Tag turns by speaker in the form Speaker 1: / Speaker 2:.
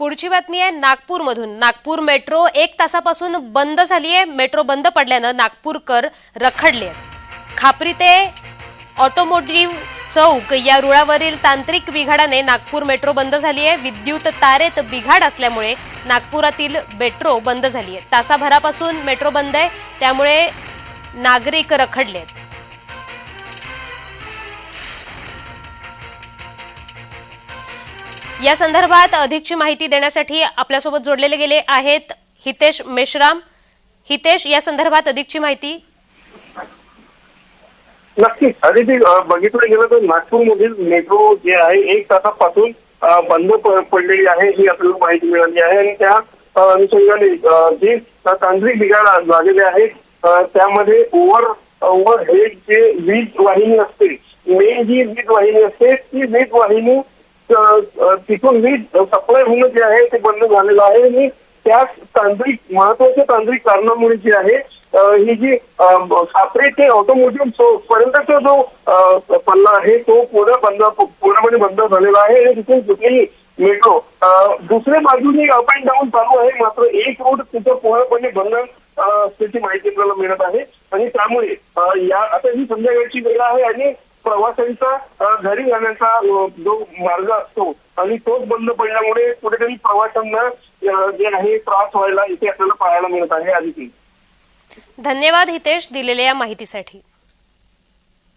Speaker 1: पुढची बातमी आहे नागपूरमधून. नागपूर मेट्रो एक तासापासून बंद झाली आहे मेट्रो बंद पडल्यानं नागपूरकर रखडले आहेत. खापरी ते ऑटोमोटिव्ह चौक या रुळावरील तांत्रिक बिघाडाने नागपूर मेट्रो बंद झाली आहे विद्युत तारेत बिघाड असल्यामुळे नागपुरातील मेट्रो बंद झाली आहे तासाभरापासून मेट्रो बंद आहे. त्यामुळे नागरिक रखडले आहेत या संदर्भात अधिकची माहिती देण्यासाठी आपल्यासोबत जोडलेले गेले आहेत हितेश मेश्राम. हितेश या संदर्भात अधिकची माहिती?
Speaker 2: नक्कीच. अरे ते बघितलं गेलं तर नागपूरमधील मेट्रो जे आहे एक तासापासून बंद पडलेली आहे ही आपल्याला माहिती मिळाली आहे. आणि त्या अनुषंगाने जे तांत्रिक बिघाड झालेले आहेत त्यामध्ये ओव्हर ओव्हर हेड जे वीज वाहिनी असते मेन जी वीज वाहिनी असते ती वीज वाहिनी तिथून वीज सप्लाय होणं जे आहे ते बंद झालेलं आहे आणि त्याच तांत्रिक महत्त्वाच्या तांत्रिक कारणामुळे जी आहे ही जी सापरे ते ऑटोमोटिव्ह पर्यंतचा जो पल्ला आहे तो पूर्ण बंद पूर्णपणे बंद झालेला आहे आणि तिथून कुठेही मेट्रो दुसऱ्या बाजूने अप अँड डाऊन चालू आहे. मात्र एक रोड तिथं पूर्णपणे बंद असल्याची माहिती आपल्याला मिळत आहे. आणि त्यामुळे या आता ही संध्याकाळची वेळ आहे आणि प्रवाशांचा घरी जाण्याचा जो मार्ग असतो आणि तोच बंद पडल्यामुळे कुठेतरी प्रवाशांना जे आहे त्रास व्हायला इथे आपल्याला पाहायला मिळत आहे आधी
Speaker 1: धन्यवाद हितेश दिलेल्या या माहितीसाठी.